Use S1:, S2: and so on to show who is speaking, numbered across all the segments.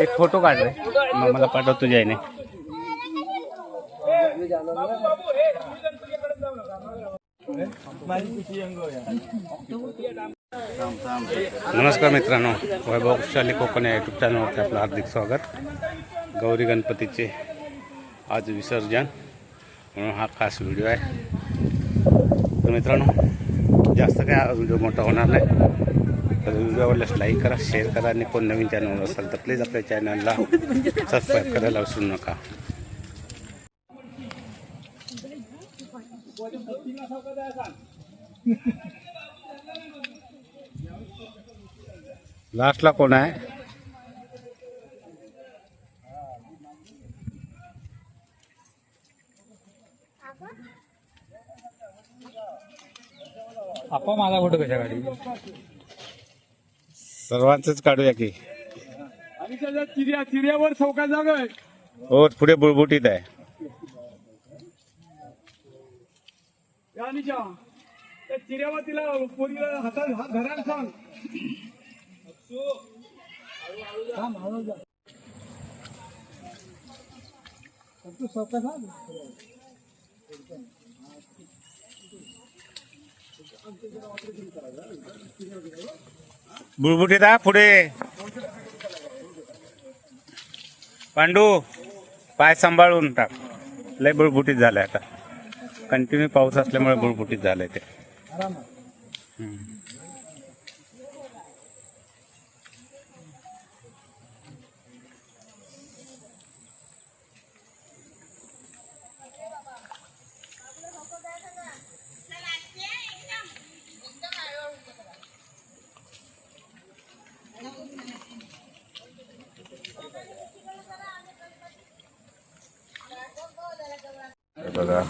S1: एक फोटो काढ रे. मग मला पाठव तुझ्या नमस्कार मित्रांनो. वैभव शाली कोकण या यूट्यूब चॅनलवरती आपलं हार्दिक स्वागत. गौरी गणपतीचे आज विसर्जन. म्हणून हा खास व्हिडिओ आहे. तर मित्रांनो जास्त काय व्हिडिओ मोठा होणार नाही. तर व्हिडिओ आवडल्यास लाईक करा शेअर करा आणि कोण नवीन चॅनल असाल तर प्लीज आपल्या चॅनलला सबस्क्राईब करायला विसरू नका. लास्टला कोण आहे?
S2: आपा माझा फोटो कशा गाडी
S1: सर्वांचंच काढूया की.
S2: आणि त्याच्या चिर्या चिर्यावर चौका जागा आहे.
S1: हो पुढे बुळबुटीत आहे.
S2: आणि त्या तिला पोरीला हातात हात धरायला सांग. थांब, हळू जा. तू चौका सांग
S1: बुळबुटीत आहे पुढे. पांडू पाय सांभाळून टाक. लय बुळबुटीत झालंय आता. कंटिन्यू पाऊस असल्यामुळे बुळबुटीत झालंय ते. बघा.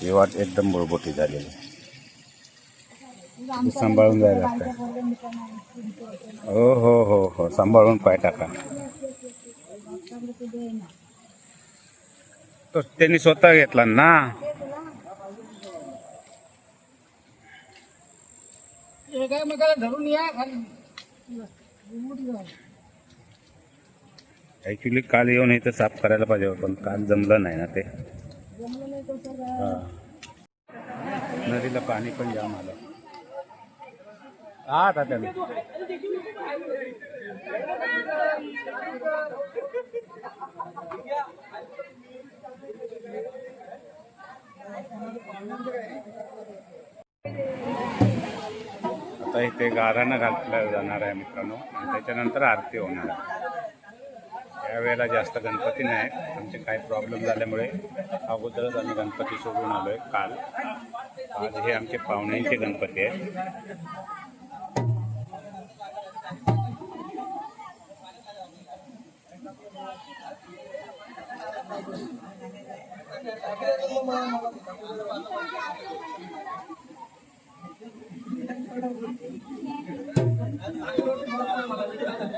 S1: ही वाट एकदम बुळबुटी झालेली. आहे. सांभाळून जायला लागतं. हो हो हो हो. सांभाळून पाय टाका. तो त्यांनी स्वतः घेतला ना.
S2: धरून या
S1: ऍक्च्युली काल येऊन इथं साफ करायला पाहिजे पण काल जमलं नाही ना ते. नदीला पाणी पण जाम आलं. हा तात्या आता इथे गारानं घातलं जाणार आहे मित्रांनो. आणि त्याच्यानंतर आरती होणार आहे. यावेळेला जास्त गणपती नाही. आमचे काही प्रॉब्लेम झाल्यामुळे अगोदरच आम्ही गणपती सोडून आहे काल. आज हे आमचे पाहुण्यांचे गणपती आहेत.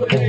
S2: मोठा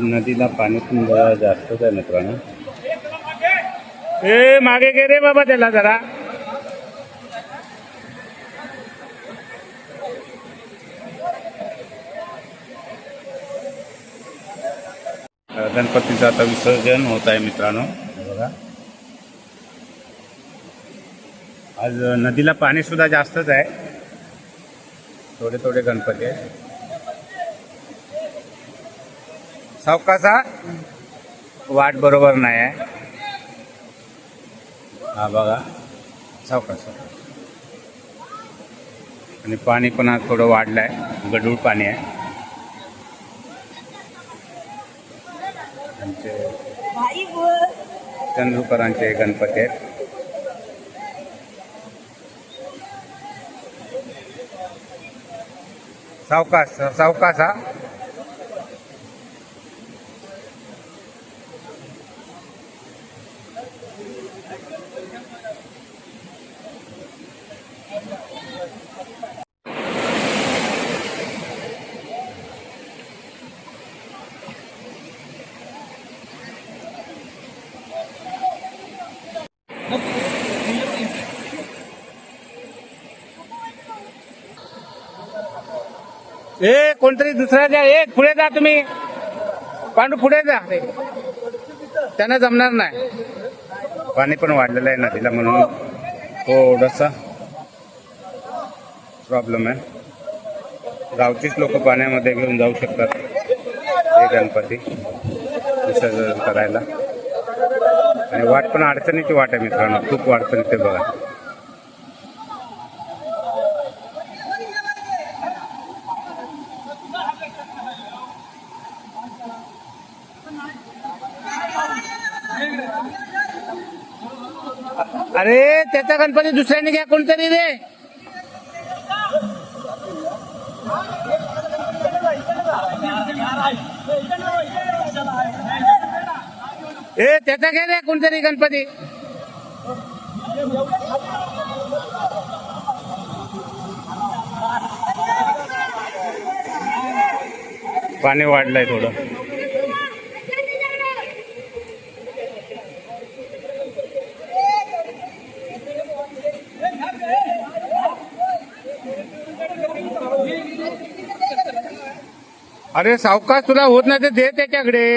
S1: नदीला पाणी पण जरा जास्तच आहे मित्रांनो. ए मागे गे बाबा त्याला जरा. गणपतीचं आता विसर्जन होत आहे मित्रांनो. बघा. आज नदीला पाणी सुद्धा जास्तच आहे. थोडे थोडे गणपती आहेत. सावकासा वाट बरोबर नाही आहे. हा बघा. सावकासा आणि पाणी पण आज थोडं वाढलं आहे गढूळ पाणी आहे आमचे चंद्रकरांचे गणपती आहेत. सावकाश सावकाश हा. ए कोणतरी दुसरा द्या. ए पुढे जा तुम्ही. पांडू पुढे जा. त्यांना जमणार नाही. पाणी पण वाढलेलं आहे नदीला म्हणून. थोडासा प्रॉब्लेम आहे. गावचीच लोक पाण्यामध्ये घेऊन जाऊ शकतात. हे गणपती. विसर्जन करायला. आणि वाट पण अडचणीची वाट आहे मित्रांनो. खूप अडचण ते बघा. अरे त्याचा गणपती दुसऱ्याने घ्या कोणतरी रे. ए त्याचा घ्या रे कोणतरी गणपती. पाणी वाढलंय थोडं. अरे सावकाश तुला होत नाही तर दे त्याच्याकडे.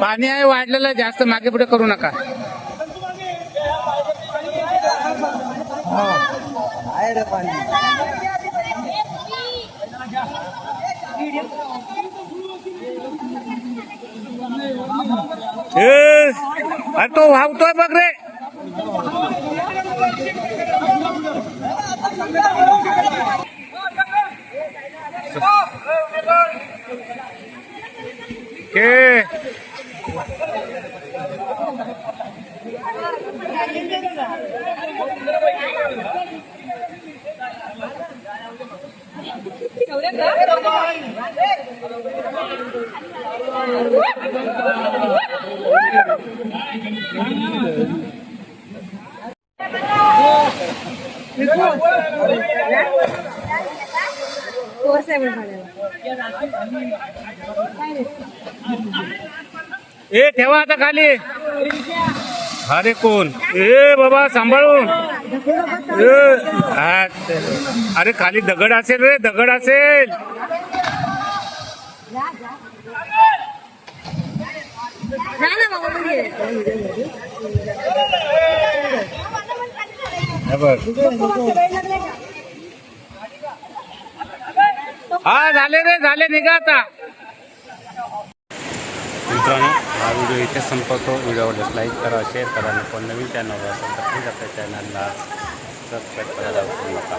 S1: पाणी आहे वाढलेलं जास्त मागे पुढे करू नका. ए, अरे तो वाहतोय बघ रे. के?
S3: फोर सेवन
S1: ए ठेवा आता खाली. अरे कोण? ए बाबा सांभाळून. ए, हा, अरे खाली दगड असेल रे दगड असेल. हे हा झाले रे झाले निघा आता. मित्रांनो हा व्हिडिओ इथे संपवतो. व्हिडिओवर लाईक करा शेअर करा आणि कोण नवीन चॅनलवर असेल तर प्लीज आपल्या चॅनलला सबस्क्राईब करायला विसरू नका.